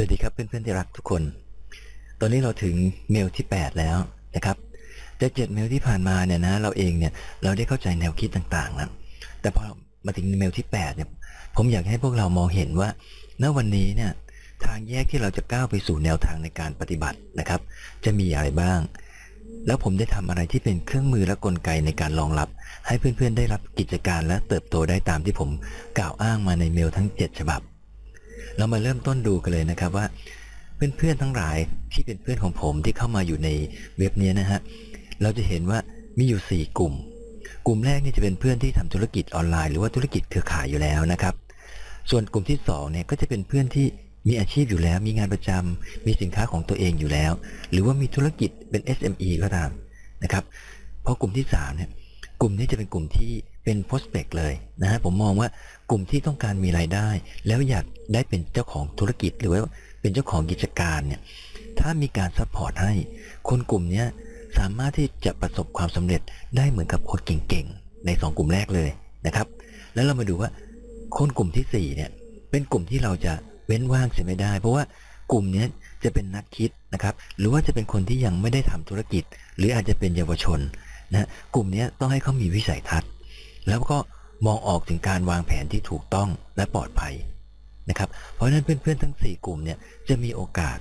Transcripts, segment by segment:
สวัสดีครับเพื่อนๆที่รักทุกคน ตอนนี้เราถึงเมลที่ 8 แล้วนะครับแต่เจ็ดเมลที่ผ่านมาเนี่ยนะเราเองเนี่ยเราได้เข้าใจแนวคิดต่างๆแล้วแต่พอมาถึงเมลที่8เนี่ยผมอยากให้พวกเรามองเห็นว่าณวันนี้เนี่ยทางแยกที่เราจะก้าวไปสู่แนวทางในการปฏิบัตินะครับ จะมีอะไรบ้าง แล้วผมได้ทำอะไรที่เป็นเครื่องมือและกลไกในการรองรับ ให้เพื่อนๆได้รับกิจการและเติบโตได้ตามที่ผมกล่าวอ้างมาในเมลทั้ง 7 ฉบับ เรามาเริ่มต้นดูกันเลยนะครับว่า เพื่อนๆทั้งหลายที่เป็นเพื่อนของผมที่เข้ามาอยู่ในเว็บนี้นะฮะเราจะเห็นว่ามีอยู่ 4 กลุ่ม กลุ่มแรกนี่จะเป็นเพื่อนที่ทำธุรกิจออนไลน์หรือว่าธุรกิจเครือข่ายอยู่แล้วนะครับ ส่วนกลุ่มที่2เนี่ยก็จะเป็นเพื่อนที่มีอาชีพอยู่แล้ว มีงานประจำมีสินค้าของตัวเองอยู่แล้ว หรือว่ามีธุรกิจเป็น SME ก็ตามนะครับ เพราะกลุ่มที่3เนี่ยกลุ่มนี้จะเป็นกลุ่มที่ เป็น prospect เลยนะฮะผมมองว่ากลุ่มที่ต้องการมีรายได้ แล้วอยากได้เป็นเจ้าของธุรกิจหรือว่าเป็นเจ้าของกิจการเนี่ยถ้ามีการซัพพอร์ตให้คนกลุ่มนี้สามารถที่จะประสบความสำเร็จได้เหมือนกับคนเก่งๆ ใน 2 กลุ่มแรกเลยนะครับ แล้วเรามาดูว่าคนกลุ่มที่4เนี่ยเป็นกลุ่มที่เราจะเว้นว่างเสียไม่ได้ เพราะว่ากลุ่มเนี้ยจะเป็นนักคิดนะครับ หรือว่าจะเป็นคนที่ยังไม่ได้ทำธุรกิจ หรืออาจจะเป็นเยาวชนนะกลุ่มนี้ต้องให้เขามีวิสัยทัศน์ แล้วก็มองออกถึงการวางแผนที่ถูกต้องและปลอดภัยนะครับ เพราะฉะนั้นเพื่อนๆทั้ง 4 กลุ่มเนี่ยจะมีโอกาส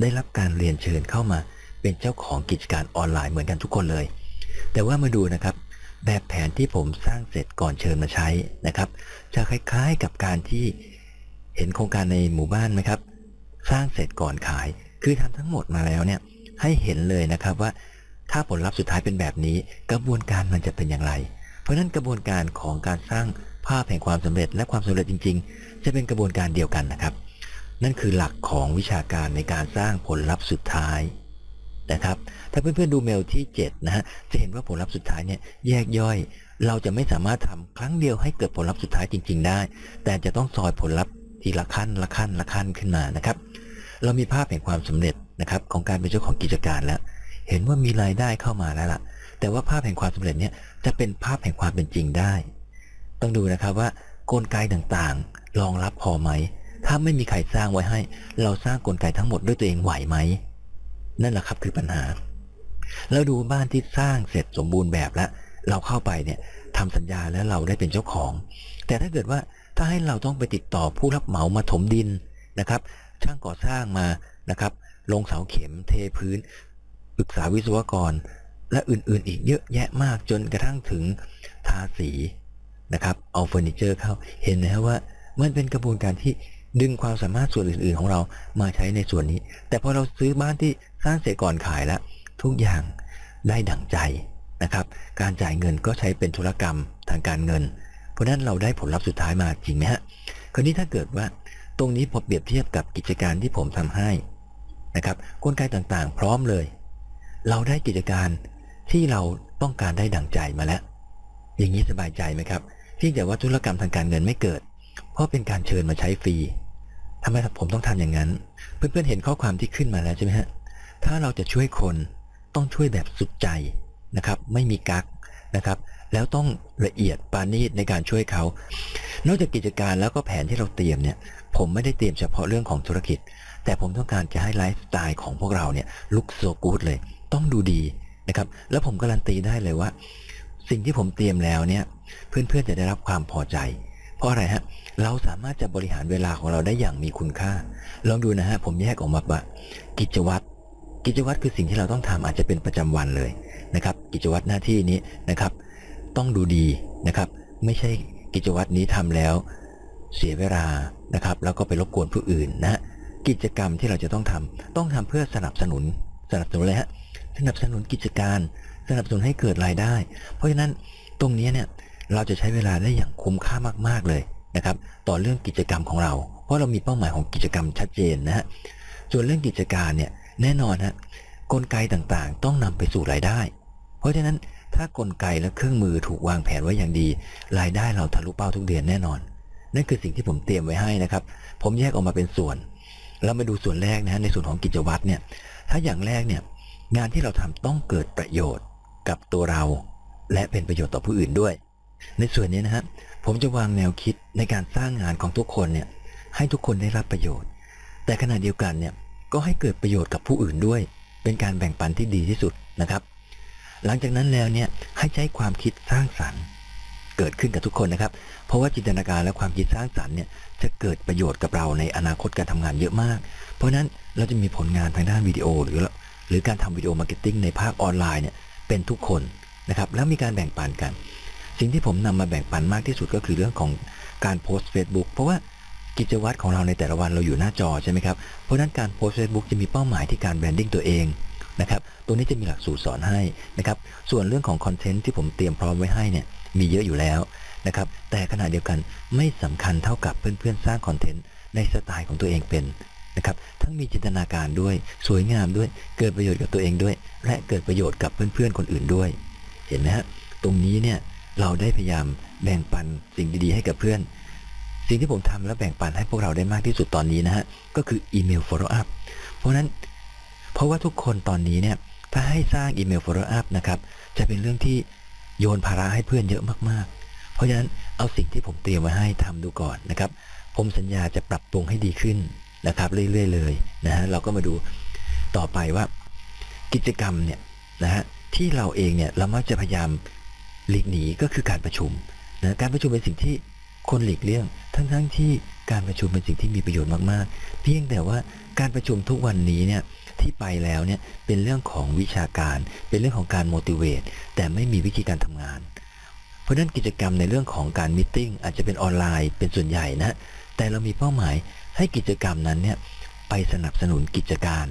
ได้รับการเรียนเชิญเข้ามา เป็นเจ้าของกิจการออนไลน์เหมือนกันทุกคนเลย แต่ว่ามาดูนะครับ แบบแผนที่ผมสร้างเสร็จก่อนเชิญมาใช้นะครับ จะคล้ายๆกับการที่เห็นโครงการในหมู่บ้านไหมครับ สร้างเสร็จก่อนขาย คือทำทั้งหมดมาแล้วเนี่ยให้เห็นเลยนะครับว่าถ้าผลลัพธ์สุดท้ายเป็นแบบนี้ กระบวนการมันจะเป็นอย่างไร เพราะนั้นกระบวนการของการสร้างภาพแห่งความสำเร็จและความสำเร็จจริง ๆ จะเป็นกระบวนการเดียวกันนะครับ นั่นคือหลักของวิชาการในการสร้างผลลัพธ์สุดท้ายนะครับ ถ้าเพื่อนๆดูเมลที่7นะฮะจะเห็นว่าผลลัพธ์สุดท้ายเนี่ยแยกย่อย เราจะไม่สามารถทำครั้งเดียวให้เกิดผลลัพธ์สุดท้ายจริง ๆ ได้ แต่จะต้องซอยผลลัพธ์ทีละขั้นละขั้นละขั้นขึ้นมานะครับ เรามีภาพแห่งความสำเร็จนะครับของการเป็นเจ้าของกิจการแล้ว เห็นว่ามีรายได้เข้ามาแล้วล่ะ แต่ว่าภาพแห่งความสำเร็จเนี่ยจะเป็นภาพแห่งความเป็นจริงได้ ต้องดูนะครับว่ากลไกต่างๆรองรับพอไหม ถ้าไม่มีใครสร้างไว้ให้ เราสร้างกลไกทั้งหมดด้วยตัวเองไหวไหม นั่นแหละครับคือปัญหา แล้วดูบ้านที่สร้างเสร็จสมบูรณ์แบบแล้ว เราเข้าไปเนี่ยทำสัญญาแล้วเราได้เป็นเจ้าของ แต่ถ้าเกิดว่าถ้าให้เราต้องไปติดต่อผู้รับเหมามาถมดินนะครับ ช่างก่อสร้างมานะครับ ลงเสาเข็มเทพื้นปรึกษาวิศวกร และอื่นๆ อีกเยอะแยะมากจนกระทั่งถึงทาสีนะครับ เอาเฟอร์นิเจอร์เข้า เห็นนะว่ามันเป็นกระบวนการที่ดึงความสามารถส่วนอื่น ๆ ของเรามาใช้ในส่วนนี้ แต่พอเราซื้อบ้านที่สร้างเสร็จก่อนขายแล้ว ทุกอย่างได้ดั่งใจนะครับ การจ่ายเงินก็ใช้เป็นธุรกรรมทางการเงิน เพราะนั้นเราได้ผลลัพธ์สุดท้ายมาจริงไหมฮะ คราวนี้ถ้าเกิดว่าตรงนี้พอเปรียบเทียบกับกิจการที่ผมทำให้นะครับกลไกต่างๆ พร้อมเลย เราได้กิจการ ที่เราต้องการได้ดั่งใจมาแล้ว อย่างนี้สบายใจไหมครับที่แต่ว่าธุรกรรมทางการเงินไม่เกิด เพราะเป็นการเชิญมาใช้ฟรีทำไมผมต้องทำอย่างนั้น เพื่อนๆเห็นข้อความที่ขึ้นมาแล้วใช่ไหมฮะถ้าเราจะช่วยคนต้องช่วยแบบสุดใจนะครับ ไม่มีกักนะครับ แล้วต้องละเอียดปานีตในการช่วยเขา นอกจากกิจการแล้วก็แผนที่เราเตรียมเนี่ย ผมไม่ได้เตรียมเฉพาะเรื่องของธุรกิจ แต่ผมต้องการจะให้ไลฟ์สไตล์ของพวกเราเนี่ยลุกโซกูดเลย ต้องดูดี นะครับ แล้วผมการันตีได้เลยว่า สิ่งที่ผมเตรียมแล้วเนี่ยเพื่อนๆจะได้รับความพอใจ เพราะอะไรฮะเราสามารถจะบริหารเวลาของเราได้อย่างมีคุณค่า ลองดูนะฮะผมแยกออกมาว่ากิจวัตรกิจวัตรคือสิ่งที่เราต้องทำอาจจะเป็นประจำวันเลยนะครับ กิจวัตรหน้าที่นี้นะครับ ต้องดูดีนะครับ ไม่ใช่กิจวัตรนี้ทำแล้ว เสียเวลานะครับ แล้วก็ไปรบกวนผู้อื่นนะกิจกรรมที่เราจะต้องทำต้องทำเพื่อสนับสนุนสนับสนุนเลยฮะ สนับสนุนกิจการ สนับสนุนให้เกิดรายได้ เพราะฉะนั้นตรงนี้เนี่ยเราจะใช้เวลาได้อย่างคุ้มค่ามาก ๆเลยนะครับ ต่อเรื่องกิจกรรมของเรา เพราะเรามีเป้าหมายของกิจกรรมชัดเจนนะฮะส่วนเรื่องกิจการเนี่ยแน่นอนฮะกลไกต่างๆ ต้องนำไปสู่รายได้ เพราะฉะนั้นถ้ากลไกและเครื่องมือถูกวางแผนไว้อย่างดี รายได้เราทะลุเป้าทุกเดือนแน่นอน นั่นคือสิ่งที่ผมเตรียมไว้ให้นะครับ ผมแยกออกมาเป็นส่วน เรามาดูส่วนแรกนะฮะในส่วนของกิจวัตรเนี่ย ถ้าอย่างแรกเนี่ย งานที่เราทำต้องเกิดประโยชน์กับตัวเรา และเป็นประโยชน์ต่อผู้อื่นด้วย ในส่วนนี้นะฮะผมจะวางแนวคิดในการสร้างงานของทุกคนเนี่ยให้ทุกคนได้รับประโยชน์ แต่ขณะเดียวกันเนี่ยก็ให้เกิดประโยชน์กับผู้อื่นด้วย เป็นการแบ่งปันที่ดีที่สุดนะครับ หลังจากนั้นแล้วเนี่ยให้ใช้ความคิดสร้างสรรค์เกิดขึ้นกับทุกคนนะครับ เพราะว่าจินตนาการและความคิดสร้างสรรค์เนี่ยจะเกิดประโยชน์กับเราในอนาคตการทำงานเยอะมาก เพราะฉะนั้นเราจะมีผลงานทางด้านวิดีโอหรือ หรือการทำวิดีโอมาร์เก็ตติ้งในภาคออนไลน์เนี่ยเป็นทุกคนนะครับแล้วมีการแบ่งปันกัน สิ่งที่ผมนำมาแบ่งปันมากที่สุดก็คือเรื่องของการโพสต์ Facebook เพราะว่ากิจวัตรของเราในแต่ละวันเราอยู่หน้าจอใช่ไหมครับ เพราะนั้นการโพสต์ Facebook จะมีเป้าหมายที่การแบรนดิ้งตัวเองนะครับ ตัวนี้จะมีหลักสูตรสอนให้นะครับ ส่วนเรื่องของคอนเทนต์ที่ผมเตรียมพร้อมไว้ให้เนี่ยมีเยอะอยู่แล้วนะครับ แต่ขณะเดียวกันไม่สำคัญเท่ากับเพื่อนๆสร้างคอนเทนต์ในสไตล์ของตัวเองเป็น นะครับ ทั้งมีจินตนาการด้วย สวยงามด้วย เกิดประโยชน์กับตัวเองด้วย และเกิดประโยชน์กับเพื่อนๆคนอื่นด้วย เห็นไหมฮะ ตรงนี้เนี่ยเราได้พยายามแบ่งปันสิ่งดีๆให้กับเพื่อน สิ่งที่ผมทำและแบ่งปันให้พวกเราได้มากที่สุดตอนนี้นะฮะ ก็คืออีเมล follow up เพราะนั้น เพราะว่าทุกคนตอนนี้เนี่ย ถ้าให้สร้างอีเมล follow up นะครับ จะเป็นเรื่องที่โยนภาระให้เพื่อนเยอะมากๆ เพราะฉะนั้นเอาสิ่งที่ผมเตรียมไว้ให้ทำดูก่อนนะครับ ผมสัญญาจะปรับปรุงให้ดีขึ้น นะครับ เรื่อยๆเลยนะฮะเราก็มาดูต่อไปว่า กิจกรรมเนี่ยนะฮะที่เราเองเนี่ยเรามักจะพยายามหลีกหนีก็คือการประชุมนะการประชุมเป็นสิ่งที่คนหลีกเลี่ยง ทั้งๆที่การประชุมเป็นสิ่งที่มีประโยชน์มากๆ เพียงแต่ว่าการประชุมทุกวันนี้เนี่ยที่ไปแล้วเนี่ยเป็นเรื่องของวิชาการ เป็นเรื่องของการ motivate แต่ไม่มีวิธีการทำงาน เพราะฉะนั้นกิจกรรมในเรื่องของการมิ팅อาจจะเป็นออนไลน์เป็นส่วนใหญ่นะแต่เรามีเป้าหมาย ให้กิจกรรมนั้นเนี่ยไปสนับสนุนกิจการ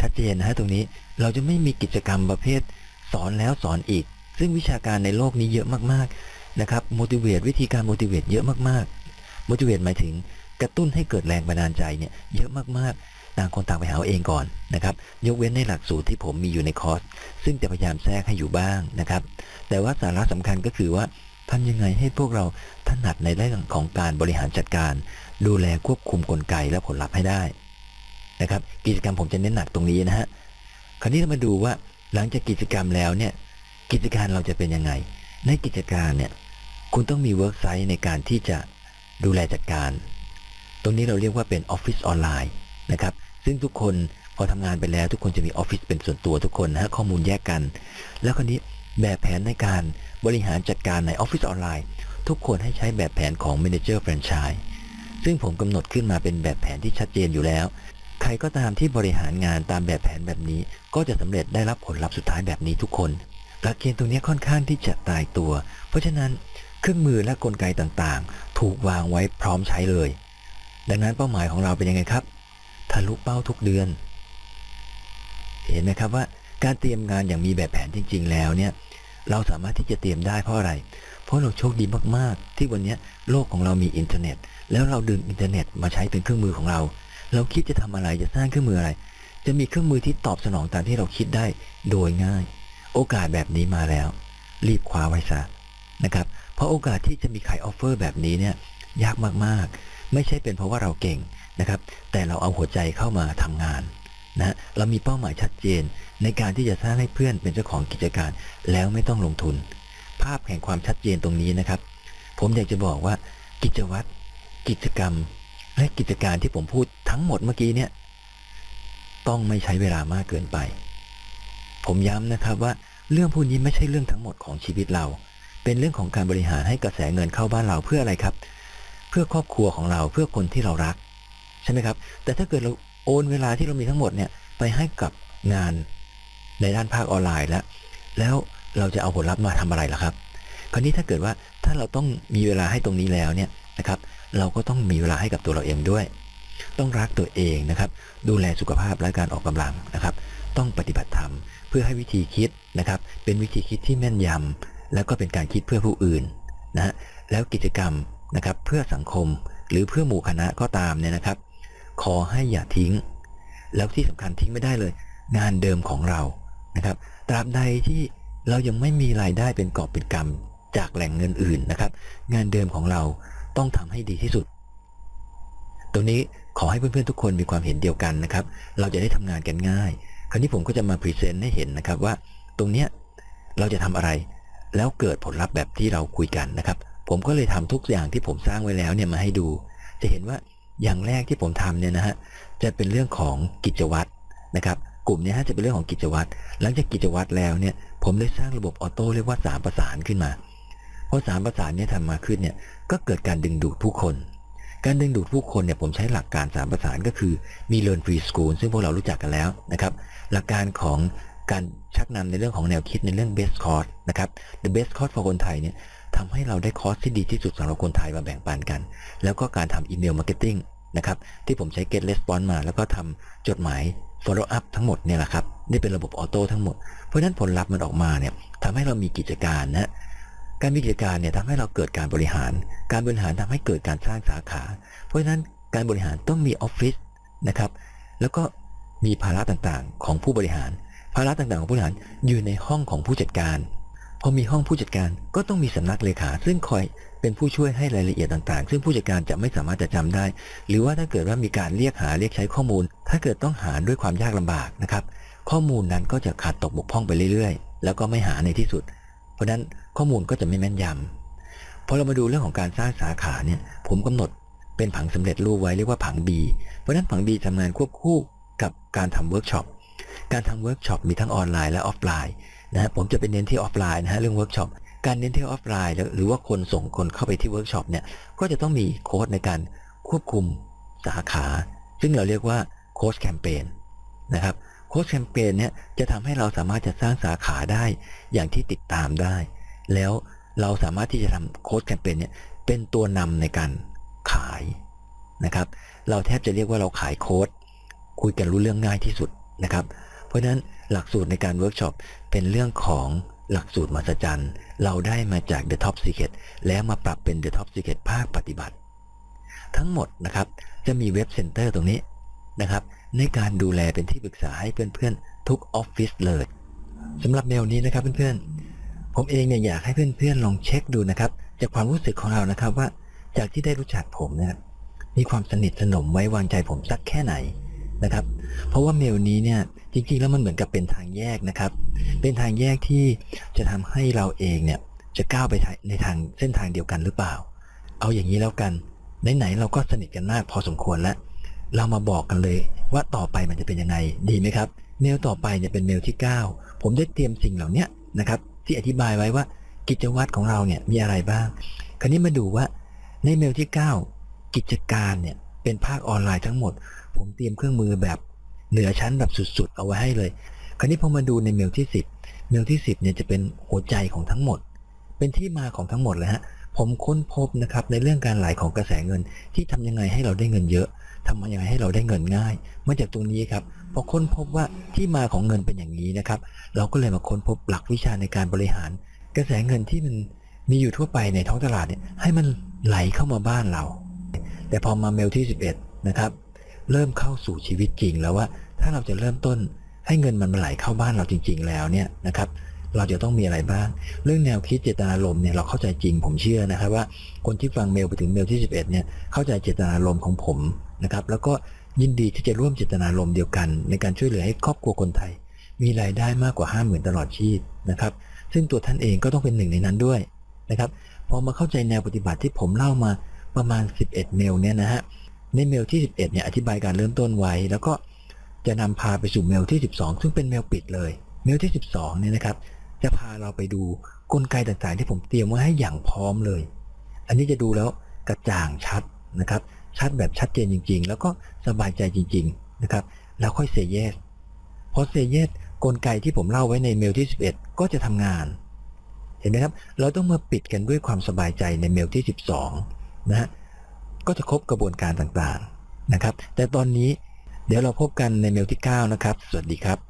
ชัดเจนนะฮะตรงนี้เราจะไม่มีกิจกรรมประเภท สอนแล้วสอนอีก ซึ่งวิชาการในโลกนี้เยอะมากๆนะครับ motivate วิธีการ motivate เยอะมากๆ motivate หมายถึงกระตุ้นให้เกิดแรงบันดาลใจเนี่ยเยอะมากๆ ต่างคนต่างไปหาเอาเองก่อนนะครับ ยกเว้นในหลักสูตรที่ผมมีอยู่ในคอร์ส ซึ่งจะพยายามแทรกให้อยู่บ้างนะครับ แต่ว่าสาระสำคัญก็คือว่า ทำยังไงให้พวกเราถนัดในเรื่องของการบริหารจัดการ ดูแลควบคุมกลไกและผลลัพธ์ให้ได้นะครับ กิจกรรมผมจะเน้นหนักตรงนี้นะฮะคราวนี้เรามาดูว่าหลังจากกิจกรรมแล้วเนี่ยกิจการเราจะเป็นยังไง ในกิจการเนี่ยคุณต้องมีเวิร์กไซต์ในการที่จะดูแลจัดการ ตรงนี้เราเรียกว่าเป็นออฟฟิศออนไลน์นะครับ ซึ่งทุกคนพอทำงานไปแล้วทุกคนจะมีออฟฟิศเป็นส่วนตัวทุกคนนะฮะข้อมูลแยกกัน แล้วคราวนี้ แบบแผนในการบริหารจัดการในออฟฟิศออนไลน์ ทุกคนให้ใช้แบบแผนของ Manager Franchise ซึ่งผมกำหนดขึ้นมาเป็นแบบแผนที่ชัดเจนอยู่แล้ว ใครก็ตามที่บริหารงานตามแบบแผนแบบนี้ ก็จะสำเร็จได้รับผลลัพธ์สุดท้ายแบบนี้ทุกคนหลักเกณฑ์ตรงนี้ค่อนข้างที่จะตายตัว เพราะฉะนั้นเครื่องมือและกลไกต่างๆ ถูกวางไว้พร้อมใช้เลย ดังนั้นเป้าหมายของเราเป็นยังไงครับ ทะลุเป้าทุกเดือน เห็นไหมครับว่า การเตรียมงานอย่างมีแบบแผนจริง ๆ แล้วเนี่ย เราสามารถที่จะเตรียมได้เพราะอะไร เพราะเราโชคดีมากๆ ที่วันนี้โลกของเรามีอินเทอร์เน็ต แล้วเราดึงอินเทอร์เน็ตมาใช้เป็นเครื่องมือของเรา เราคิดจะทำอะไรจะสร้างเครื่องมืออะไร จะมีเครื่องมือที่ตอบสนองตามที่เราคิดได้โดยง่าย โอกาสแบบนี้มาแล้ว รีบคว้าไว้ซะนะครับ เพราะโอกาสที่จะมีขายออฟเฟอร์แบบนี้เนี่ยยากมากๆ ไม่ใช่เป็นเพราะว่าเราเก่งนะครับ แต่เราเอาหัวใจเข้ามาทำงาน เรามีเป้าหมายชัดเจน ในการที่จะสร้างให้เพื่อนเป็นเจ้าของกิจการ แล้วไม่ต้องลงทุน ภาพแห่งความชัดเจนตรงนี้นะครับ ผมอยากจะบอกว่า กิจวัตร กิจกรรม และกิจการที่ผมพูดทั้งหมดเมื่อกี้เนี่ย ต้องไม่ใช้เวลามากเกินไป ผมย้ำนะครับว่าเรื่องพวกนี้ไม่ใช่เรื่องทั้งหมดของชีวิตเรา เป็นเรื่องของการบริหารให้กระแสเงินเข้าบ้านเราเพื่ออะไรครับ เพื่อครอบครัวของเราเพื่อคนที่เรารัก ใช่ไหมครับ แต่ถ้าเกิดเราโอนเวลาที่เรามีทั้งหมดเนี่ย ไปให้กับงานในด้านภาคออนไลน์แล้ว แล้วเราจะเอาผลลัพธ์มาทำอะไรล่ะครับ คราวนี้ถ้าเกิดว่าถ้าเราต้องมีเวลาให้ตรงนี้แล้วเนี่ยนะครับ เราก็ต้องมีเวลาให้กับตัวเราเองด้วย ต้องรักตัวเองนะครับ ดูแลสุขภาพและการออกกำลังนะครับ ต้องปฏิบัติธรรมเพื่อให้วิธีคิดนะครับ เป็นวิธีคิดที่แม่นยำแล้วก็เป็นการคิดเพื่อผู้อื่นนะฮะแล้วกิจกรรมนะครับเพื่อสังคมหรือเพื่อหมู่คณะก็ตามเนี่ยนะครับ ขอให้อย่าทิ้ง แล้วที่สำคัญทิ้งไม่ได้เลย งานเดิมของเรานะครับตราบใดที่เรายังไม่มีรายได้เป็นกอบเป็นกำจากแหล่งเงินอื่นนะครับ งานเดิมของเราต้องทำให้ดีที่สุด ตรงนี้ขอให้เพื่อนๆทุกคนมีความเห็นเดียวกันนะครับ เราจะได้ทำงานกันง่าย คราวนี้ผมก็จะมาพรีเซนต์ให้เห็นนะครับว่า ตรงเนี้ยเราจะทำอะไร แล้วเกิดผลลัพธ์แบบที่เราคุยกันนะครับ ผมก็เลยทำทุกอย่างที่ผมสร้างไว้แล้วเนี่ยมาให้ดู จะเห็นว่าอย่างแรกที่ผมทำเนี่ยนะฮะ จะเป็นเรื่องของกิจวัตรนะครับกลุ่มนี้ฮะจะเป็นเรื่องของกิจวัตรหลังจากกิจวัตรแล้วเนี่ยผมได้สร้างระบบออโต้เรียกว่าสามประสานขึ้นมาพอสามประสานเนี่ยทำมาขึ้นเนี่ยก็เกิดการดึงดูดผู้คน การดึงดูดผู้คนเนี่ยผมใช้หลักการสามประสานก็คือมี Learn Free School ซึ่งพวกเรารู้จักกันแล้วนะครับหลักการของการชักนำในเรื่องของแนวคิดในเรื่อง best course นะครับ the best course for คนไทยเนี่ยทำให้เราได้คอร์สที่ดีที่สุดสำหรับคนไทยมาแบ่งปันกัน แล้วก็การทำอีเมลมาร์เก็ตติ้ง นะครับที่ผมใช้ get response มาแล้วก็ทำจดหมาย follow up ทั้งหมดเนี่ยแหละครับนี่เป็นระบบออโต้ทั้งหมด เพราะฉะนั้นผลลัพธ์มันออกมาเนี่ยทำให้เรามีกิจการนะการมีกิจการเนี่ยทำให้เราเกิดการบริหาร การบริหารทำให้เกิดการสร้างสาขา เพราะฉะนั้นการบริหารต้องมีออฟฟิศนะครับ แล้วก็มีภาระต่างๆ ของผู้บริหาร ภาระต่างๆ ของผู้บริหารอยู่ในห้องของผู้จัดการ พอมีห้องผู้จัดการก็ต้องมีสำนักเลขา ซึ่งคอย เป็นผู้ช่วยให้รายละเอียดต่างๆ ซึ่งผู้จัดการจะไม่สามารถจะจำได้ หรือว่าถ้าเกิดว่ามีการเรียกหาเรียกใช้ข้อมูล ถ้าเกิดต้องหาด้วยความยากลำบากนะครับ ข้อมูลนั้นก็จะขาดตกบกพร่องไปเรื่อยๆ แล้วก็ไม่หาในที่สุด เพราะฉะนั้นข้อมูลก็จะไม่แม่นยำพอเรามาดูเรื่องของการสร้างสาขาเนี่ย ผมกำหนดเป็นผังสำเร็จรูปไว้เรียกว่าผัง B เพราะฉะนั้นผัง B ทำงานควบคู่กับการทำเวิร์กช็อป การทำเวิร์กช็อปมีทั้งออนไลน์และออฟไลน์นะผมจะไปเน้นที่ออฟไลน์นะฮะเรื่องเวิร์กช็อป การเน้นเที่ยวออฟไลน์หรือว่าคนส่งคนเข้าไปที่เวิร์กช็อปเนี่ยก็จะต้องมีโค้ดในการควบคุมสาขา ซึ่งเราเรียกว่าโค้ชแคมเปญนะครับโค้ชแคมเปญเนี่ยจะทำให้เราสามารถจะสร้างสาขาได้อย่างที่ติดตามได้ แล้วเราสามารถที่จะทำโค้ชแคมเปญเนี่ยเป็นตัวนำในการขายนะครับเราแทบจะเรียกว่าเราขายโค้ดคุยกันรู้เรื่องง่ายที่สุดนะครับ เพราะฉะนั้นหลักสูตรในการเวิร์กช็อปเป็นเรื่องของ หลักสูตรมหัศจรรย์เราได้มาจาก The Top Secret แล้วมาปรับเป็น The Top Secret ภาคปฏิบัติ ทั้งหมดนะครับจะมีเว็บเซ็นเตอร์ตรงนี้นะครับ ในการดูแลเป็นที่ปรึกษาให้เพื่อนๆ ทุกออฟฟิศเลยสำหรับเมลนี้นะครับเพื่อนๆ ผมเองเนี่ยอยากให้เพื่อนๆ ลองเช็คดูนะครับ จากความรู้สึกของเรานะครับว่าจากที่ได้รู้จักผมเนี่ยมีความสนิทสนมไว้วางใจผมสักแค่ไหน นะครับ เพราะว่าเมลนี้เนี่ยจริงๆแล้วมันเหมือนกับเป็นทางแยกนะครับ เป็นทางแยกที่จะทำให้เราเองเนี่ยจะก้าวไปในทางเส้นทางเดียวกันหรือเปล่า เอาอย่างนี้แล้วกันไหนๆเราก็สนิทกันมากพอสมควรแล้ว เรามาบอกกันเลยว่าต่อไปมันจะเป็นยังไงดีไหมครับเมลต่อไปเนี่ยเป็นเมลที่ 9 ผมได้เตรียมสิ่งเหล่านี้นะครับ ที่อธิบายไว้ว่ากิจวัตรของเราเนี่ยมีอะไรบ้าง คราวนี้มาดูว่าในเมลที่ 9 กิจการเนี่ยเป็นภาคออนไลน์ทั้งหมด ผมเตรียมเครื่องมือแบบเหนือชั้นแบบสุด ๆ เอาไว้ให้เลย คราวนี้พอมาดูในเมลที่ 10 เมลที่ 10เนี่ยจะเป็นหัวใจของทั้งหมด เป็นที่มาของทั้งหมดเลยฮะ ผมค้นพบนะครับในเรื่องการไหลของกระแสเงิน ที่ทำยังไงให้เราได้เงินเยอะทำยังไงให้เราได้เงินง่าย มาจากตรงนี้ครับ พอค้นพบว่าที่มาของเงินเป็นอย่างนี้นะครับ เราก็เลยมาค้นพบหลักวิชาในการบริหาร กระแสเงินที่มันมีอยู่ทั่วไปในท้องตลาดเนี่ยให้มันไหลเข้ามาบ้านเรา แต่พอมาเมลที่ 11 นะครับ เริ่มเข้าสู่ชีวิตจริง แล้วว่าถ้าเราจะเริ่มต้นให้เงินมันมาไหลเข้าบ้านเราจริง ๆ แล้วเนี่ยนะครับเราจะต้องมีอะไรบ้าง เรื่องแนวคิดเจตนารมณ์เนี่ยเราเข้าใจจริงผมเชื่อนะครับว่าคนที่ฟังเมลไปถึงเมลที่ 11เนี่ยเข้าใจเจตนารมณ์ของผมนะครับแล้วก็ยินดีที่จะร่วมเจตนารมณ์เดียวกัน ในการช่วยเหลือให้ครอบครัวคนไทย มีรายได้มากกว่า 50,000 ตลอดชีพนะครับซึ่งตัวท่านเองก็ต้องเป็นหนึ่งในนั้นด้วยนะครับพอมาเข้าใจแนวปฏิบัติที่ผมเล่ามาประมาณ 11 เมลเนี่ยนะฮะ ในเมลที่ 11เนี่ยอธิบายการเริ่มต้นไว้ แล้วก็จะนำพาไปสู่เมลที่ 12 ซึ่งเป็นเมลปิดเลย เมลที่ 12เนี่ยนะครับ จะพาเราไปดูกลไกต่างๆ ที่ผมเตรียมไว้ให้อย่างพร้อมเลย อันนี้จะดูแล้วกระจ่างชัดนะครับ ชัดแบบชัดเจนจริง ๆ แล้วก็สบายใจจริง ๆนะครับ แล้วค่อยเซเยสพอเซเยสกลไกที่ผมเล่าไว้ในเมลที่ 11 ก็จะทำงาน เห็นไหมครับ เราต้องมาปิดกันด้วยความสบายใจในเมลที่ 12 นะฮะ ก็จะครบกระบวนการต่างๆนะครับ แต่ตอนนี้เดี๋ยวเราพบกันในเมลที่ 9 นะครับ สวัสดีครับ